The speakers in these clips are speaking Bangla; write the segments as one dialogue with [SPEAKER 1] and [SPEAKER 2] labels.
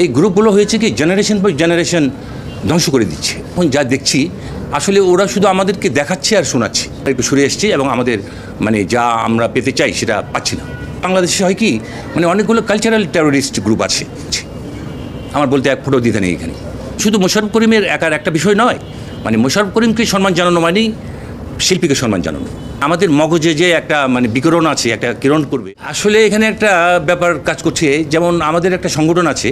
[SPEAKER 1] এই গ্রুপগুলো হয়েছে কি জেনারেশন বাই জেনারেশন ধ্বংস করে দিচ্ছে। এখন যা দেখছি, আসলে ওরা শুধু আমাদেরকে দেখাচ্ছে আর শোনাচ্ছে। একটু সরে এসছে এবং আমাদের মানে যা আমরা পেতে চাই সেটা পাচ্ছি না। বাংলাদেশে হয় কি মানে অনেকগুলো কালচারাল টেরোরিস্ট গ্রুপ আছে। আমার বলতে এক ফটো দিতে নেই এখানে। শুধু মোশারফ করিমের একার একটা বিষয় নয় মানে মোশারফ করিমকে সম্মান জানানো মানেই শিল্পীকে সম্মান জানানো। আমাদের মগজে যে একটা মানে বিকরণ আছে, একটা কিরণ করবে আসলে এখানে একটা ব্যাপার কাজ করছে, যেমন আমাদের একটা সংগঠন আছে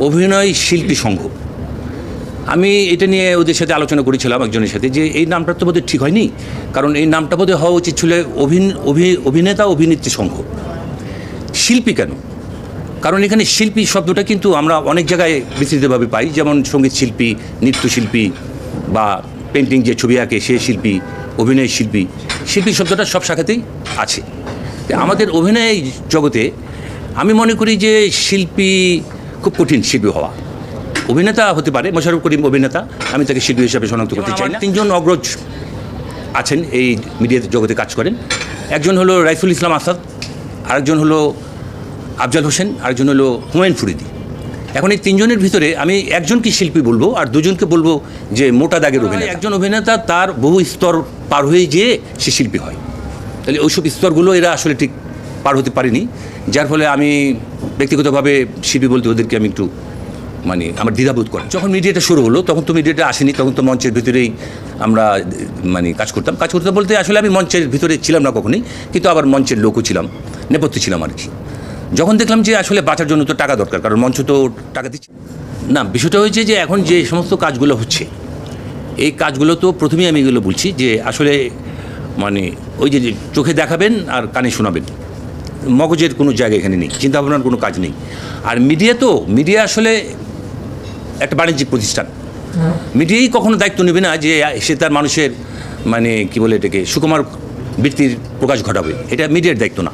[SPEAKER 1] অভিনয় শিল্পী সংঘ। আমি এটা নিয়ে ওদের সাথে আলোচনা করেছিলাম একজনের সাথে যে এই নামটা তো বোধহয় ঠিক হয়নি, কারণ এই নামটা বোধহয় হওয়া উচিত ছিল অভিন, অভি- অভিনেতা, অভিনেত্রী সংঘ। শিল্পী কেন? কারণ এখানে শিল্পী শব্দটা কিন্তু আমরা অনেক জায়গায় বিস্তৃতভাবে পাই, যেমন সংগীত শিল্পী নৃত্যশিল্পী বা পেন্টিং যে ছবি আঁকে সে শিল্পী, অভিনয় শিল্পী শিল্পী শব্দটা সব শাখাতেই আছে। আমাদের অভিনয় জগতে আমি মনে করি যে শিল্পী খুব কঠিন শিল্পী হওয়া। অভিনেতা হতে পারে মোশারফ করিম অভিনেতা আমি তাকে শিল্পী হিসাবে শনাক্ত করতে চাই না। তিনজন অগ্রজ আছেন এই মিডিয়া জগতে কাজ করেন। একজন হলো রাইফুল ইসলাম আসাদ আরেকজন হলো আফজাল হোসেন আরেকজন হলো হুমায়ুন ফরিদি। এখন এই তিনজনের ভিতরে আমি একজনকে শিল্পী বলব আর দুজনকে বলব যে মোটা দাগের অভিনেতা। একজন অভিনেতা তার বহু স্তর পার হয়ে যেয়ে সে শিল্পী হয়। তাহলে ওইসব স্তরগুলো এরা আসলে ঠিক পার হতে পারিনি। যার ফলে আমি ব্যক্তিগতভাবে শিল্পী বলতে ওদেরকে আমি একটু মানে আমার দ্বিধাবোধ করে। যখন মিডিয়াটা শুরু হলো, তখন তো মিডিয়াটা আসেনি, তখন তো মঞ্চের ভিতরেই আমরা মানে কাজ করতাম। কাজ করতাম বলতে আসলে আমি মঞ্চের ভিতরে ছিলাম না কখনোই, কিন্তু আবার মঞ্চের লোকও ছিলাম, নেপথ্যে ছিলাম আর কি। যখন দেখলাম যে আসলে বাঁচার জন্য তো টাকা দরকার, কারণ মঞ্চ তো টাকা দিচ্ছে। না, বিষয়টা হয়েছে যে এখন যে সমস্ত কাজগুলো হচ্ছে, এই কাজগুলো তো প্রথমেই আমি এগুলো বলছি যে আসলে মানে ওই যে চোখে দেখাবেন আর কানে শোনাবেন। মগজের কোনো জায়গা এখানে নেই চিন্তা ভাবনার কোনো কাজ নেই। আর মিডিয়া তো মিডিয়া আসলে একটা বাণিজ্যিক প্রতিষ্ঠান। মিডিয়াই কখনো দায়িত্ব নেবে না যে সে তার মানুষের মানে কি বলে এটাকে সুকুমার বৃত্তির প্রকাশ ঘটাবে। এটা মিডিয়ার দায়িত্ব না।